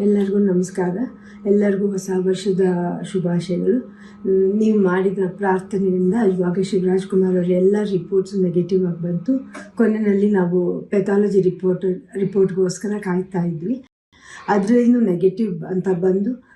ಎಲ್ಲರಿಗೂ ನಮಸ್ಕಾರ. ಎಲ್ಲರಿಗೂ ಹೊಸ ವರ್ಷದ ಶುಭಾಶಯಗಳು. ನೀವು ಮಾಡಿದ ಪ್ರಾರ್ಥನೆಯಿಂದ ಇವಾಗ ಶಿವರಾಜ್ ಕುಮಾರ್ ಅವರ ಎಲ್ಲ ರಿಪೋರ್ಟ್ಸ್ ನೆಗೆಟಿವ್ ಆಗಿ ಬಂತು. ಕೊನೆಯಲ್ಲಿ ನಾವು ಪೆಥಾಲಜಿ ರಿಪೋರ್ಟ್ ರಿಪೋರ್ಟ್ಗೋಸ್ಕರ ಕಾಯ್ತಾ ಇದ್ವಿ. ಅದರಲ್ಲಿ ನೆಗೆಟಿವ್ ಅಂತ ಬಂದು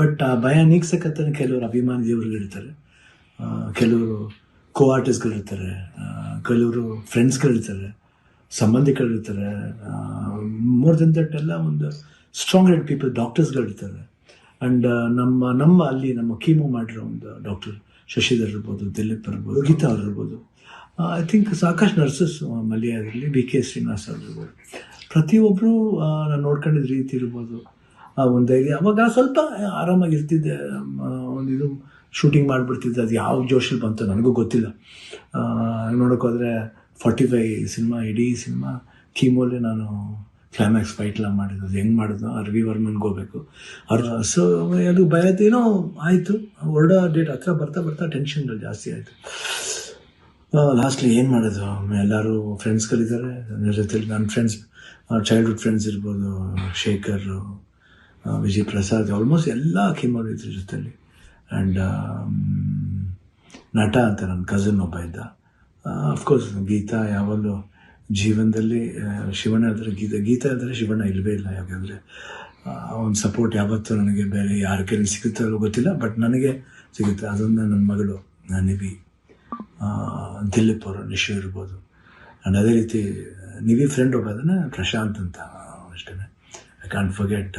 ಬಟ್ ಆ ಭಯ ನೀಗ್ಸಕ್ಕಂತಾನೆ ಕೆಲವರು ಅಭಿಮಾನಿ ದೇವರುಗಳಿರ್ತಾರೆ. ಕೆಲವರು ಕೋ ಆರ್ಟಿಸ್ಟ್ಗಳಿರ್ತಾರೆ ಕೆಲವರು ಫ್ರೆಂಡ್ಸ್ಗಳಿರ್ತಾರೆ ಸಂಬಂಧಿಕರಿರ್ತಾರೆ. ಮೋರ್ ದೆನ್ ದಟ್ ಎಲ್ಲ ಒಂದು ಸ್ಟ್ರಾಂಗ್ ಹೆಡ್ ಪೀಪಲ್ ಡಾಕ್ಟರ್ಸ್ಗಳಿರ್ತಾರೆ ಆ್ಯಂಡ್ ನಮ್ಮ ನಮ್ಮ ಅಲ್ಲಿ ನಮ್ಮ ಕೀಮೋ ಮಾಡಿರೋ ಒಂದು ಡಾಕ್ಟರ್ ಶಶಿಧರ್ ಇರ್ಬೋದು, ದಿಲೀಪ್ ಇರ್ಬೋದು ಗೀತಾ ಅವ್ರು ಇರ್ಬೋದು. ಐ ಥಿಂಕ್ ಸಾಕಷ್ಟು ನರ್ಸಸ್ ಮಲ್ಯ ಇರಲಿ ಬಿ ಕೆ ಶ್ರೀನಿವಾಸ್ ಅವ್ರು ಇರ್ಬೋದು. ಪ್ರತಿಯೊಬ್ಬರು ನಾನು ನೋಡ್ಕೊಂಡಿದ್ದ ರೀತಿ ಇರ್ಬೋದು. ಆ ಒಂದು ಅವಾಗ ಸ್ವಲ್ಪ ಆರಾಮಾಗಿ ಇರ್ತಿದ್ದೆ. ಒಂದು ಇದು ಶೂಟಿಂಗ್ ಮಾಡಿಬಿಡ್ತಿದ್ದೆ. ಅದು ಯಾವ ಜೋಶಲ್ಲಿ ಬಂತು ನನಗೂ ಗೊತ್ತಿಲ್ಲ. ನೋಡೋಕ್ಕೋದ್ರೆ ಫಾರ್ಟಿ ಫೈ ಸಿನಿಮಾ ಇಡೀ ಸಿನಿಮಾ ಥೀಮಲ್ಲೇ ನಾನು ಕ್ಲೈಮ್ಯಾಕ್ಸ್ ಫೈಟ್ಲ ಮಾಡಿದ್ದು. ಅದು ಹೆಂಗೆ ಮಾಡಿದ್ನೋ ಅರ್ವಿ ರವಿ ವರ್ಮನ್ಗೆ ಹೋಗ್ಬೇಕು. ಅವ್ರ ಸೊ ಅದು ಭಯದೇನೋ ಆಯಿತು. ಹೊರಡೋ ಡೇಟ್ ಹತ್ರ ಬರ್ತಾ ಬರ್ತಾ ಟೆನ್ಷನ್ ಜಾಸ್ತಿ ಆಯಿತು. ಲಾಸ್ಟ್ಲಿ ಏನು ಮಾಡೋದು ಎಲ್ಲರೂ ಫ್ರೆಂಡ್ಸ್ಗಳಿದ್ದಾರೆ ನನ್ನ ಜೊತೆಲಿ ನನ್ನ ಫ್ರೆಂಡ್ಸ್ ಚೈಲ್ಡ್ಹುಡ್ ಫ್ರೆಂಡ್ಸ್ ಇರ್ಬೋದು, ಶೇಖರ್ ವಿಜಯ್ ಪ್ರಸಾದ್ ಆಲ್ಮೋಸ್ಟ್ ಎಲ್ಲ ಕೀಮೋರು ಇದ್ರ ಜೊತೆಯಲ್ಲಿ ಆ್ಯಂಡ್ ನಟ ಅಂತ ನನ್ನ ಕಸಿನ್ ಒಬ್ಬ ಇದ್ದ. ಅಫ್ಕೋರ್ಸ್ ಗೀತಾ ಯಾವಾಗಲೂ ಜೀವನದಲ್ಲಿ ಶಿವಣ್ಣ ಇದ್ದರೆ ಗೀತಾ ಗೀತಾ ಇದ್ದರೆ ಶಿವಣ್ಣ ಇಲ್ಲವೇ ಇಲ್ಲ ಯಾಕೆಂದರೆ ಒಂದು ಸಪೋರ್ಟ್ ಯಾವತ್ತೂ ನನಗೆ ಬೇರೆ ಯಾರ ಕೈಲಿ ಸಿಗುತ್ತೋ ಗೊತ್ತಿಲ್ಲ ಬಟ್ ನನಗೆ ಸಿಗುತ್ತೆ. ಅದೊಂದು ನನ್ನ ಮಗಳು ನಿವಿ ದಿಲೀಪ್ ಅವರು, ನಿಶು ಇರ್ಬೋದು. ಆ್ಯಂಡ್ ಅದೇ ರೀತಿ, ನಿವಿ ಫ್ರೆಂಡ್ ಒಬ್ಬ ಅದನ್ನು ಪ್ರಶಾಂತ್ ಅಂತ ಅಷ್ಟೇ ಐ ಕಾಂಟ್ ಫರ್ಗೆಟ್